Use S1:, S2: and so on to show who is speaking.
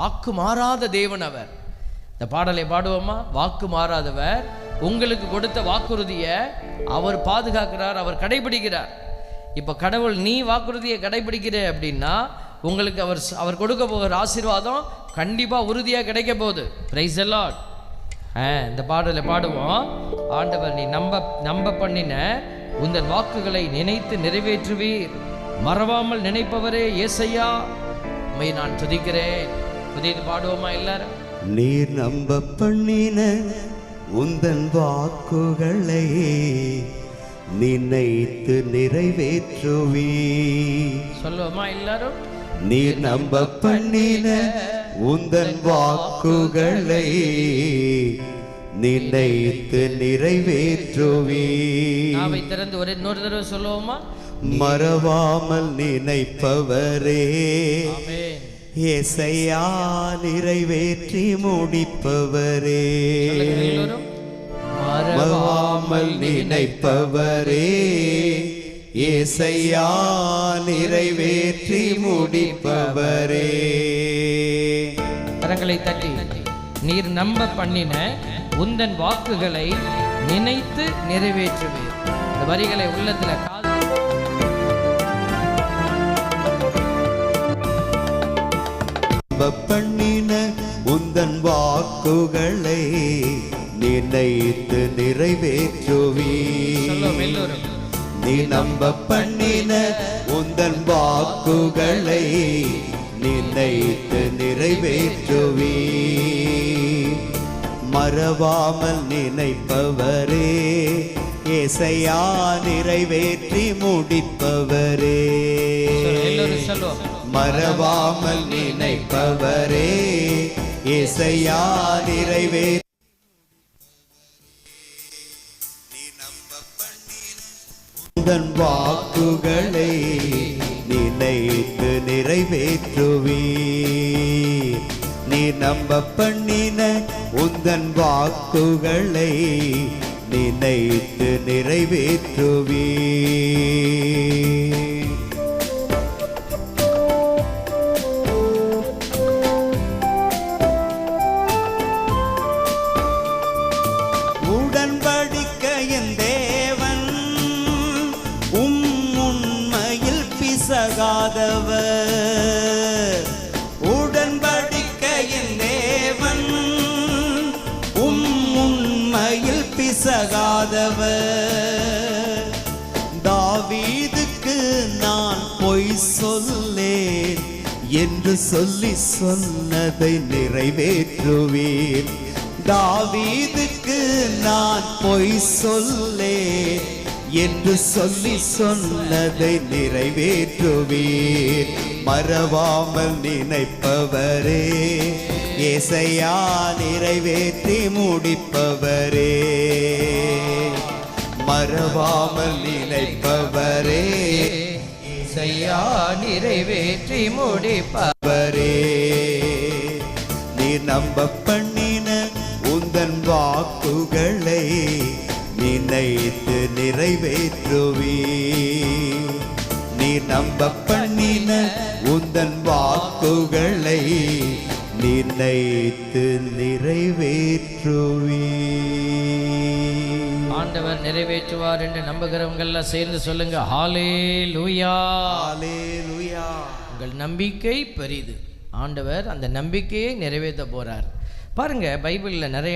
S1: வாக்கு மாறாத தேவன் அவர். இந்த பாடலை பாடுவோமா? வாக்கு மாறாதவர். உங்களுக்கு கொடுத்த வாக்குறுதியை அவர் பாதுகாக்கிறார் அவர் கடைபிடிக்கிறார். இப்போ கடவுள் நீ வாக்குறுதியை கடைபிடிக்கிற அப்படின்னா உங்களுக்கு அவர் அவர் கொடுக்க போகிற ஆசீர்வாதம் கண்டிப்பாக உறுதியாக கிடைக்க போகுது. ப்ரைஸ் எல்லாம் ஆ இந்த பாடலை பாடுவோம். ஆண்டவர் நீ நம்ப நம்ப பண்ணின உந்தன் வாக்குகளை நினைத்து நிறைவேற்றுவீர். மறவாமல் நினைப்பவரே ஏசையா. உண்மை நான் துதிக்கிறேன். துதித்து பாடுவோமா எல்லாரும்?
S2: நீர் நம்ப பண்ணின உந்தன் வாக்குகளை நினைத்து நிறைவேற்றுவீ.
S1: சொல்லுவோமா எல்லாரும்?
S2: நீர் நம்ப பண்ணின உந்தன் வாக்குகளை நினைத்து நிறைவேற்றுவீ.
S1: நாவை திறந்து ஒரு இன்னொரு தடவை சொல்லுவோமா?
S2: மறவாமல் நினைப்பவரே. ஏசையா நிறைவேற்றி முடிப்பவரே. மறவாமல் நினைப்பவரே. ஏசையா நிறைவேற்றி முடிப்பவரே.
S1: கரங்களை தட்டி நீர் நம்ப பண்ணின உந்தன் வாக்குகளை நினைத்து நிறைவேற்றுவீர். இந்த வரிகளை உள்ளத்துல
S2: நம்ப பண்ணின உந்தன் வாக்குகளை நினைத்து நிறைவேற்றுவீ. நீ நம்ப பண்ணின உந்தன் வாக்குகளை நினைத்து நிறைவேற்றுவீ. மறவாமல் நினைப்பவரே ஏசையா நிறைவேற்றி முடிப்பவரே. மறவாமல் நினைப்பவரே. ஏசையா நிறைவேற்றி உந்தன் வாக்குகளை நினைத்து நிறைவேற்றுவீ நீ நம்ப பண்ணின உந்தன் வாக்குகளை நினைத்து நிறைவேற்றுவீ என் தேவன் உம் உண்மையில் பிசகாதவர். பிசகாதவர். தாவீதுக்கு நான் பொய் சொல்லேன் என்று சொல்லி சொன்னதை நிறைவேற்றுவேன் தாவீதுக்கு நான் பொய் சொல்லேன் என்று சொல்லி சொன்னதை நிறைவேற்றுவீர். மறவாமல் நினைப்பவரே ஏசையா நிறைவேற்றி முடிப்பவரே. மறவாமல் நினைப்பவரே
S1: இசையா நிறைவேற்றி
S2: முடிப்பவரே. நீ நம்ப பண்ணின உந்தன் வாக்குகளை நினைத்து நிறைவேற்றுவீ நீ நம்ப பண்ணின உந்தன் வாக்குகளை நினைத்து நிறைவேற்றுவீ
S1: ஆண்டவர் நிறைவேற்றுவார் என்று நம்புகிறவங்கெல்லாம் சேர்ந்து சொல்லுங்க ஹாலே லூயா
S2: ஹalleluya.
S1: உங்கள் நம்பிக்கை பெரிது. ஆண்டவர் அந்த நம்பிக்கையை நிறைவேற்ற போறார். பாருங்க பைபிளில் நிறைய